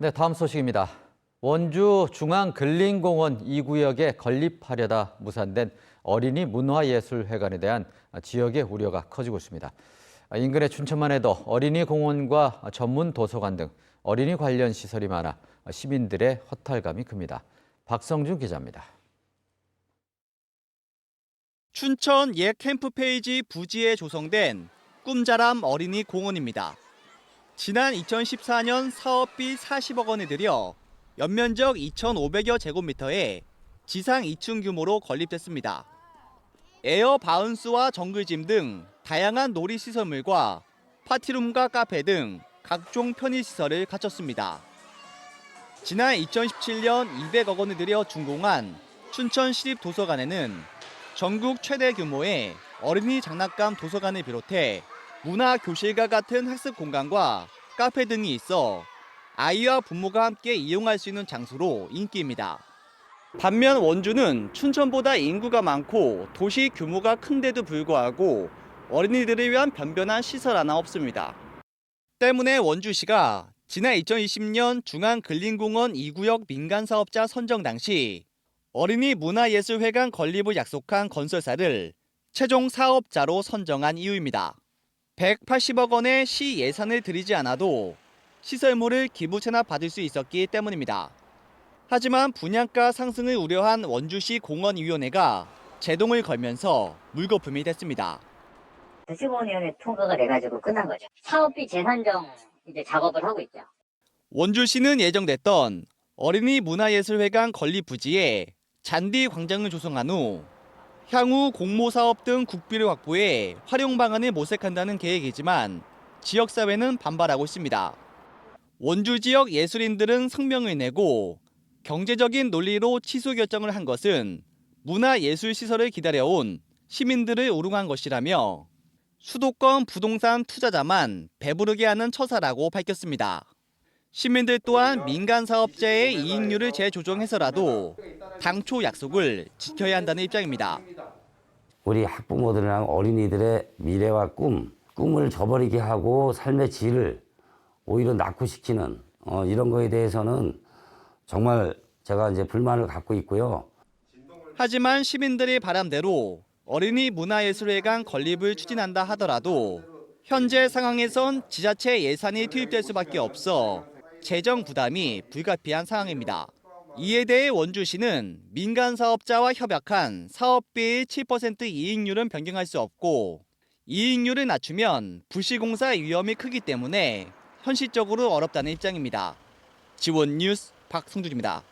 네, 다음 소식입니다. 원주 중앙 근린공원 2구역에 건립하려다 무산된 어린이 문화예술회관에 대한 지역의 우려가 커지고 있습니다. 인근의 춘천만 해도 어린이 공원과 전문 도서관 등 어린이 관련 시설이 많아 시민들의 허탈감이 큽니다. 박성준 기자입니다. 춘천 옛 캠프 페이지 부지에 조성된 꿈자람 어린이 공원입니다. 지난 2014년 사업비 40억 원을 들여 연면적 2,500여 제곱미터에 지상 2층 규모로 건립됐습니다. 에어 바운스와 정글짐 등 다양한 놀이 시설물과 파티룸과 카페 등 각종 편의 시설을 갖췄습니다. 지난 2017년 200억 원을 들여 준공한 춘천 시립 도서관에는 전국 최대 규모의 어린이 장난감 도서관을 비롯해 문화 교실과 같은 학습 공간과 카페 등이 있어 아이와 부모가 함께 이용할 수 있는 장소로 인기입니다. 반면 원주는 춘천보다 인구가 많고 도시 규모가 큰데도 불구하고 어린이들을 위한 변변한 시설 하나 없습니다. 때문에 원주시가 지난 2020년 중앙근린공원 2구역 민간사업자 선정 당시 어린이 문화예술회관 건립을 약속한 건설사를 최종 사업자로 선정한 이유입니다. 180억 원의 시 예산을 들이지 않아도 시설물을 기부 체납받을 수 있었기 때문입니다. 하지만 분양가 상승을 우려한 원주시 공원위원회가 제동을 걸면서 물거품이 됐습니다. 도시공원위원회 통과가 돼가지고 끝난 거죠. 사업비 재산정 이제 작업을 하고 있죠. 원주시는 예정됐던 어린이 문화예술회관 건립 부지에 잔디 광장을 조성한 후 향후 공모 사업 등 국비를 확보해 활용 방안을 모색한다는 계획이지만 지역 사회는 반발하고 있습니다. 원주 지역 예술인들은 성명을 내고 경제적인 논리로 취소 결정을 한 것은 문화예술 시설을 기다려온 시민들을 우롱한 것이라며 수도권 부동산 투자자만 배부르게 하는 처사라고 밝혔습니다. 시민들 또한 민간 사업자의 이익률을 재조정해서라도 당초 약속을 지켜야 한다는 입장입니다. 우리 학부모들이랑 어린이들의 미래와 꿈, 꿈을 저버리게 하고 삶의 질을 오히려 낙후시키는 어, 이런 거에 대해서는 정말 제가 이제 불만을 갖고 있고요. 하지만 시민들의 바람대로 어린이 문화예술회 관 건립을 추진한다 하더라도 현재 상황에선 지자체 예산이 투입될 수밖에 없어 재정 부담이 불가피한 상황입니다. 이에 대해 원주시는 민간 사업자와 협약한 사업비의 7% 이익률은 변경할 수 없고 이익률을 낮추면 부실공사 위험이 크기 때문에 현실적으로 어렵다는 입장입니다. 지원 뉴스 박성준입니다.